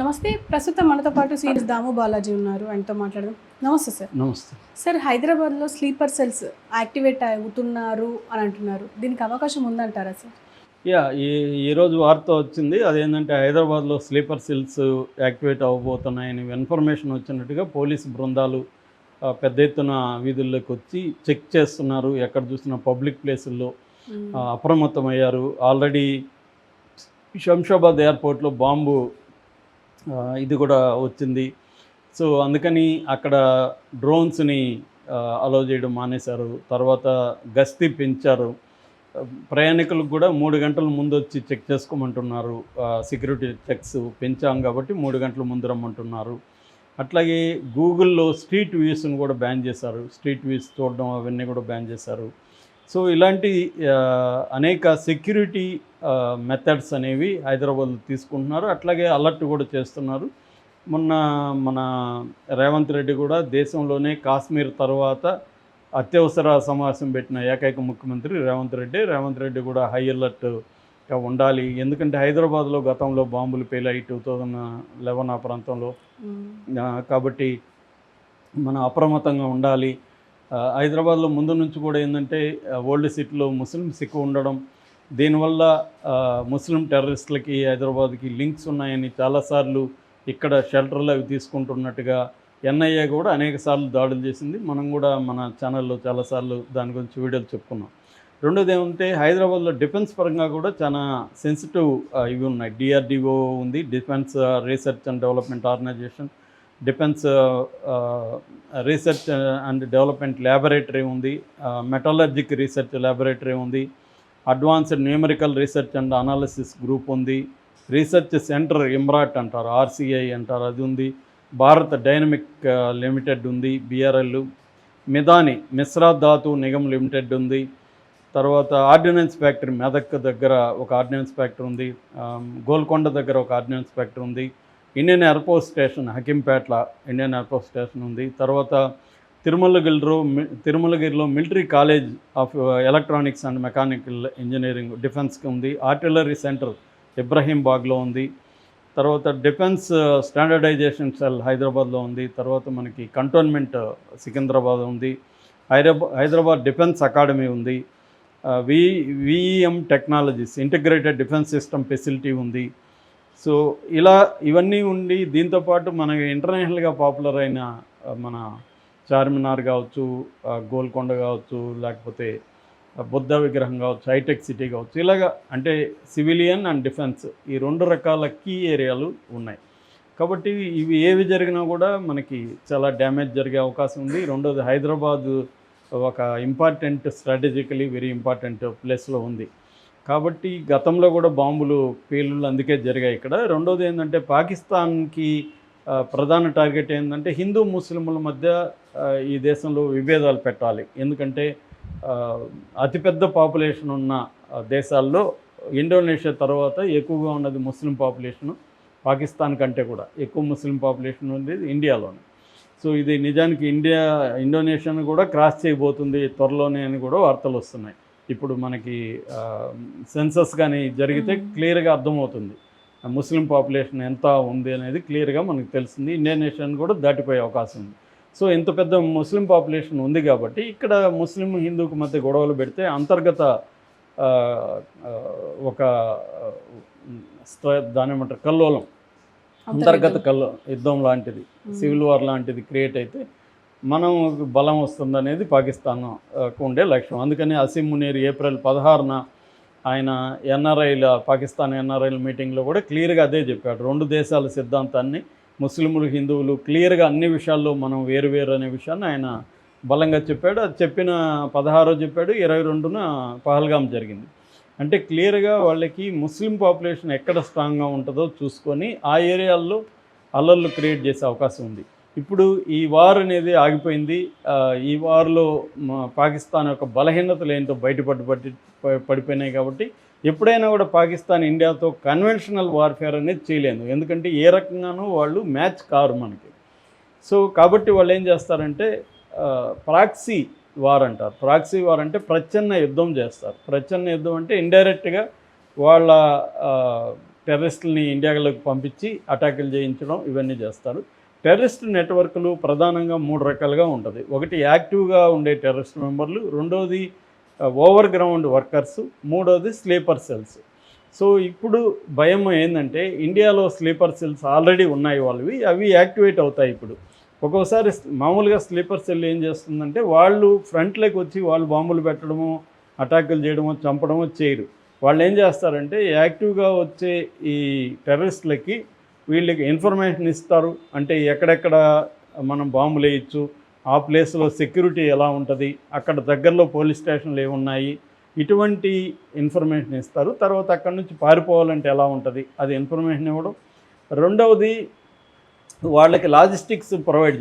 నమస్తే ప్రస్తుతం మనతో పాటు సీనియర్ దాము బాలాజీ ఉన్నారు. ఆయనతో మాట్లాడదాం. నమస్తే సార్. నమస్తే. సార్ హైదరాబాద్లో స్లీపర్ సెల్స్ యాక్టివేట్ అవుతున్నారు అని అంటున్నారు. దీనికి అవకాశం ఉందంటారా సార్? యా ఈ ఈరోజు వార్త వచ్చింది. అదేంటంటే హైదరాబాద్లో స్లీపర్ సెల్స్ యాక్టివేట్ అవ్వబోతున్నాయని ఇన్ఫర్మేషన్ వచ్చినట్టుగా పోలీసు బృందాలు పెద్ద ఎత్తున వీధుల్లోకి వచ్చి చెక్ చేస్తున్నారు. ఎక్కడ చూసినా పబ్లిక్ ప్లేసుల్లో అప్రమత్తమయ్యారు. ఆల్రెడీ శంషాబాద్ ఎయిర్పోర్ట్లో బాంబు ఇది కూడా వచ్చింది. సో అందుకని అక్కడ డ్రోన్స్ని అలో చేయడం మానేశారు. తర్వాత గస్తీ పెంచారు. ప్రయాణికులకు కూడా మూడు గంటల ముందు వచ్చి చెక్ చేసుకోమంటున్నారు. సెక్యూరిటీ చెక్స్ పెంచాం కాబట్టి మూడు గంటల ముందు రమ్మంటున్నారు. అట్లాగే గూగుల్లో స్ట్రీట్ వ్యూస్ని కూడా బ్యాన్ చేశారు. స్ట్రీట్ వ్యూస్ చూడడం అవన్నీ కూడా బ్యాన్ చేశారు. సో ఇలాంటి అనేక సెక్యూరిటీ మెథడ్స్ అనేవి హైదరాబాద్లో తీసుకుంటున్నారు. అట్లాగే అలర్ట్ కూడా చేస్తున్నారు. మొన్న మన రేవంత్ రెడ్డి కూడా దేశంలోనే కాశ్మీర్ తర్వాత అత్యవసర సమావేశం పెట్టిన ఏకైక ముఖ్యమంత్రి రేవంత్ రెడ్డి. రేవంత్ రెడ్డి కూడా హై అలర్ట్గా ఉండాలి. ఎందుకంటే హైదరాబాద్లో గతంలో బాంబులు పేలాయి టూ థౌజండ్ లెవెన్ ఆ ప్రాంతంలో. కాబట్టి మనం అప్రమత్తంగా ఉండాలి. హైదరాబాద్లో ముందు నుంచి కూడా ఏంటంటే ఓల్డ్ సిటీలో ముస్లిమ్స్ ఎక్కువ ఉండడం దీనివల్ల ముస్లిం టెర్రరిస్టులకి హైదరాబాద్కి లింక్స్ ఉన్నాయని చాలాసార్లు ఇక్కడ షెల్టర్లు అవి తీసుకుంటున్నట్టుగా ఎన్ఐఏ కూడా అనేక సార్లు దాడులు చేసింది. మనం కూడా మన ఛానల్లో చాలాసార్లు దాని గురించి వీడియోలు చెప్పుకున్నాం. రెండోది ఏమంటే హైదరాబాద్లో డిఫెన్స్ పరంగా కూడా చాలా సెన్సిటివ్ ఇవి ఉన్నాయి. డిఆర్డిఓ ఉంది defence research and development organisation defence research and development laboratory ఉంది మెటాలజిక్ రీసెర్చ్ ల్యాబొరేటరీ ఉంది advanced numerical research and analysis group ఉంది రీసెర్చ్ సెంటర్ ఇమ్రాట్ అంటారు ఆర్సీఐ అంటారు అది ఉంది భారత్ డైనమిక్ లిమిటెడ్ ఉంది బిఆర్ఎల్ మిదాని మిశ్రా ధాతు నిగమ్ లిమిటెడ్ ఉంది తర్వాత ఆర్డినెన్స్ ఫ్యాక్టరీ మెదక్ దగ్గర ఒక ఆర్డినెన్స్ ఫ్యాక్టరీ ఉంది గోల్కొండ దగ్గర ఒక ఆర్డినెన్స్ ఫ్యాక్టరీ ఉంది ఇండియన్ ఎయిర్పోర్ట్ స్టేషన్ హకింపేట్ల ఇండియన్ ఎయిర్పోర్ట్ స్టేషన్ ఉంది. తర్వాత తిరుమలగిరిలో తిరుమలగిరిలో military college of electronics and mechanical engineering డిఫెన్స్కి ఉంది. ఆర్టిలరీ సెంటర్ ఇబ్రహీంబాగ్లో ఉంది. తర్వాత డిఫెన్స్ స్టాండర్డైజేషన్ సెల్ హైదరాబాద్లో ఉంది. తర్వాత మనకి కంటోన్మెంట్ సికింద్రాబాద్ ఉంది. హైదరాబాద్ హైదరాబాద్ డిఫెన్స్ అకాడమీ ఉంది. V VEM technologies integrated defence system facility ఉంది. సో ఇలా ఇవన్నీ ఉండి దీంతోపాటు మన ఇంటర్నేషనల్గా పాపులర్ అయిన మన చార్మినార్ కావచ్చు గోల్కొండ కావచ్చు లేకపోతే బుద్ధ విగ్రహం కావచ్చు హైటెక్ సిటీ కావచ్చు ఇలాగా అంటే సివిలియన్ అండ్ డిఫెన్స్ ఈ రెండు రకాల కీ ఏరియాలు ఉన్నాయి. కాబట్టి ఇవి ఏవి జరిగినా కూడా మనకి చాలా డ్యామేజ్ జరిగే అవకాశం ఉంది. రెండోది హైదరాబాద్ ఒక ఇంపార్టెంట్ స్ట్రాటజికలీ వెరీ ఇంపార్టెంట్ ప్లేస్లో ఉంది. కాబట్టి గతంలో కూడా బాంబులు పేలుళ్ళు అందుకే జరిగాయి ఇక్కడ. రెండోది ఏంటంటే పాకిస్తాన్కి ప్రధాన టార్గెట్ ఏంటంటే హిందూ ముస్లింల మధ్య ఈ దేశంలో విభేదాలు పెట్టాలి. ఎందుకంటే అతిపెద్ద పాపులేషన్ ఉన్న దేశాల్లో ఇండోనేషియా తర్వాత ఎక్కువగా ఉన్నది ముస్లిం పాపులేషను పాకిస్తాన్ కంటే కూడా ఎక్కువ ముస్లిం పాపులేషన్ ఉండేది ఇండియాలోనే. సో ఇది నిజానికి ఇండియా ఇండోనేషియాను కూడా క్రాస్ చేయబోతుంది త్వరలోనే అని కూడా వార్తలు వస్తున్నాయి. ఇప్పుడు మనకి సెన్సస్ కానీ జరిగితే. క్లియర్గా అర్థమవుతుంది. ముస్లిం పాపులేషన్ ఎంత ఉంది అనేది క్లియర్గా మనకు తెలిసింది. ఇండోనేషియాను కూడా దాటిపోయే అవకాశం ఉంది. సో ఇంత పెద్ద ముస్లిం పాపులేషన్ ఉంది కాబట్టి ఇక్కడ ముస్లిం హిందూకు మధ్య గొడవలు పెడితే అంతర్గత ఒక దాని ఏమంటారు? కల్లోలం. అంతర్గత. కల్లో యుద్ధం లాంటిది. సివిల్ వార్ లాంటిది క్రియేట్ అయితే మనం బలం వస్తుందనేది పాకిస్తాన్ ఉండే లక్ష్యం. అందుకని అసీం మునీర్ ఏప్రిల్ పదహారున ఆయన ఎన్ఆర్ఐల పాకిస్తాన్ ఎన్ఆర్ఐల మీటింగ్లో కూడా క్లియర్గా అదే చెప్పాడు. రెండు దేశాల సిద్ధాంతాన్ని ముస్లింలు హిందువులు క్లియర్గా అన్ని విషయాల్లో మనం వేరు వేరు అనే విషయాన్ని ఆయన బలంగా చెప్పాడు. అది చెప్పిన పదహారో చెప్పాడు ఇరవై రెండున పహల్గాం జరిగింది. అంటే క్లియర్గా వాళ్ళకి ముస్లిం పాపులేషన్ ఎక్కడ స్ట్రాంగ్గా ఉంటుందో చూసుకొని ఆ ఏరియాల్లో అల్లర్లు క్రియేట్ చేసే అవకాశం ఉంది. ఇప్పుడు ఈ వార్ అనేది ఆగిపోయింది. ఈ వార్లో మా పాకిస్తాన్ యొక్క బలహీనతలు ఏంటో బయటపడి పడిపోయినాయి కాబట్టి ఎప్పుడైనా కూడా పాకిస్తాన్ ఇండియాతో కన్వెన్షనల్ వార్ఫేర్ అనేది చేయలేదు. ఎందుకంటే ఏ రకంగానూ వాళ్ళు మ్యాచ్ కారు మనకి. సో కాబట్టి వాళ్ళు ఏం చేస్తారంటే ప్రాక్సీ వార్ అంటారు. ప్రాక్సీ వార్ అంటే ప్రచ్ఛన్న యుద్ధం చేస్తారు. ప్రచ్ఛన్న యుద్ధం అంటే ఇండైరెక్ట్గా వాళ్ళ టెర్రరిస్టులని ఇండియాలోకి పంపించి అటాకులు చేయించడం ఇవన్నీ చేస్తారు. టెర్రరిస్ట్ నెట్వర్క్లు ప్రధానంగా మూడు రకాలుగా ఉంటుంది. ఒకటి యాక్టివ్గా ఉండే టెర్రరిస్ట్ మెంబర్లు రెండోది ఓవర్ గ్రౌండ్ వర్కర్స్ మూడోది స్లీపర్ సెల్స్. సో ఇప్పుడు భయం ఏంటంటే ఇండియాలో స్లీపర్ సెల్స్ ఆల్రెడీ ఉన్నాయి వాళ్ళవి అవి యాక్టివేట్ అవుతాయి ఇప్పుడు. ఒక్కోసారి మామూలుగా స్లీపర్ సెల్ ఏం చేస్తుందంటే వాళ్ళు ఫ్రంట్లోకి వచ్చి వాళ్ళు బాంబులు పెట్టడము అటాకులు చేయడము చంపడము చేయరు. వాళ్ళు ఏం చేస్తారంటే యాక్టివ్గా వచ్చే ఈ టెర్రరిస్ట్లకి వీళ్ళకి ఇన్ఫర్మేషన్ ఇస్తారు. అంటే ఎక్కడెక్కడ మనం బాంబులు వేయచ్చు ఆ ప్లేస్లో సెక్యూరిటీ ఎలా ఉంటుంది అక్కడ దగ్గరలో పోలీస్ స్టేషన్లు ఏమున్నాయి ఇటువంటి ఇన్ఫర్మేషన్ ఇస్తారు. తర్వాత అక్కడ నుంచి పారిపోవాలంటే ఎలా ఉంటుంది అది ఇన్ఫర్మేషన్ ఇవ్వడం. రెండవది వాళ్ళకి లాజిస్టిక్స్ ప్రొవైడ్